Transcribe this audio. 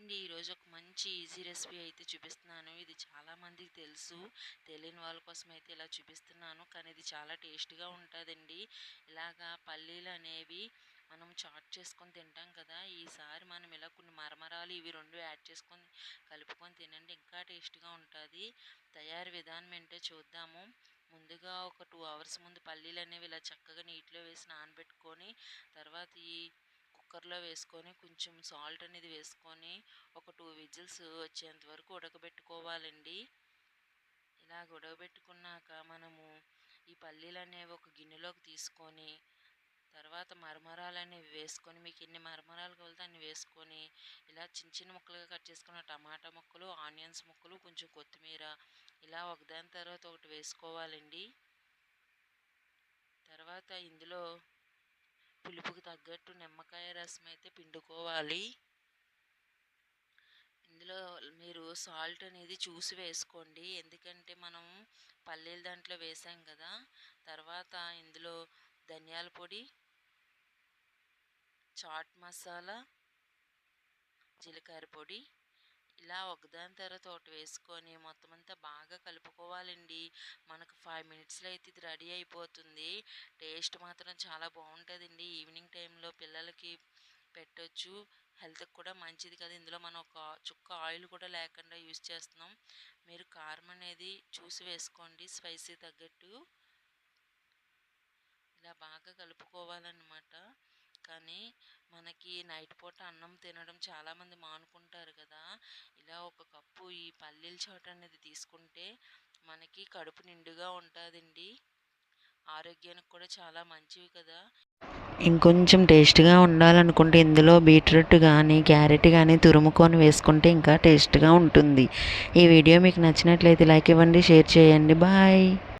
అండి ఈరోజు ఒక మంచి ఈజీ రెసిపీ అయితే చూపిస్తున్నాను. ఇది చాలామందికి తెలుసు. తెలియని వాళ్ళ కోసం అయితే ఇలా చూపిస్తున్నాను. కానీ ఇది చాలా టేస్ట్గా ఉంటుందండి. ఇలాగా పల్లీలు అనేవి మనం చాట్ చేసుకొని తింటాం కదా ఈసారి మనం ఇలా కొన్ని మరమరాలు ఇవి రెండు యాడ్ చేసుకొని కలుపుకొని తినండి. ఇంకా టేస్ట్గా ఉంటుంది. తయారు విధానం ఏంటో చూద్దాము. ముందుగా ఒక టూ అవర్స్ ముందు పల్లీలు అనేవి ఇలా చక్కగా నీటిలో వేసి నానబెట్టుకొని తర్వాత ఈ కుక్కర్లో వేసుకొని కొంచెం సాల్ట్ అనేది వేసుకొని ఒక టూ విజిల్స్ వచ్చేంత వరకు ఉడకబెట్టుకోవాలండి. ఇలా ఉడకబెట్టుకున్నాక మనము ఈ పల్లీలు అనేవి ఒక గిన్నెలోకి తీసుకొని తర్వాత మరమరాలు అనేవి వేసుకొని మీకు ఎన్ని మరమరాలు కావాలితే అన్ని వేసుకొని ఇలా చిన్న చిన్న ముక్కలుగా కట్ చేసుకున్న టమాటా ముక్కలు ఆనియన్స్ ముక్కలు కొంచెం కొత్తిమీర ఇలా ఒకదాని తర్వాత ఒకటి వేసుకోవాలండి. తర్వాత ఇందులో పులుపుకి తగ్గట్టు నిమ్మకాయ రసం అయితే పిండుకోవాలి. ఇందులో మీరు సాల్ట్ అనేది చూసి వేసుకోండి. ఎందుకంటే మనం పల్లీల దాంట్లో వేసాం కదా తర్వాత ఇందులో ధనియాల పొడి చాట్ మసాలా జీలకర్ర పొడి ఇలా ఒకదాని తర్వాత ఒకటి వేసుకొని మొత్తం అంతా బాగా చేసుకోవాలండి మనకు ఫైవ్ మినిట్స్లో అయితే ఇది రెడీ అయిపోతుంది. టేస్ట్ మాత్రం చాలా బాగుంటుందండి. ఈవినింగ్ టైంలో పిల్లలకి పెట్టొచ్చు. హెల్త్కి కూడా మంచిది కదా. ఇందులో మనం ఒక చుక్క ఆయిల్ కూడా లేకుండా యూస్ చేస్తున్నాం. మీరు కారం అనేది చూసి వేసుకోండి. స్పైసీ తగ్గట్టు. ఇలా బాగా కలుపుకోవాలన్నమాట. కానీ మనకి నైట్ పూట అన్నం తినడం చాలామంది మానుకుంటారు కదా. ఇలా ఒక కప్పు ఈ పల్లీల చోట అనేది తీసుకుంటే మనకి కడుపు నిండుగా ఉంటుందండి. ఆరోగ్యానికి కూడా చాలా మంచివి కదా. ఇంకొంచెం టేస్ట్గా ఉండాలనుకుంటే ఇందులో బీట్రూట్ కానీ క్యారెట్ కానీ తురుముకొని వేసుకుంటే ఇంకా టేస్ట్గా ఉంటుంది. ఈ వీడియో మీకు నచ్చినట్లయితే లైక్ ఇవ్వండి షేర్ చేయండి. బాయ్.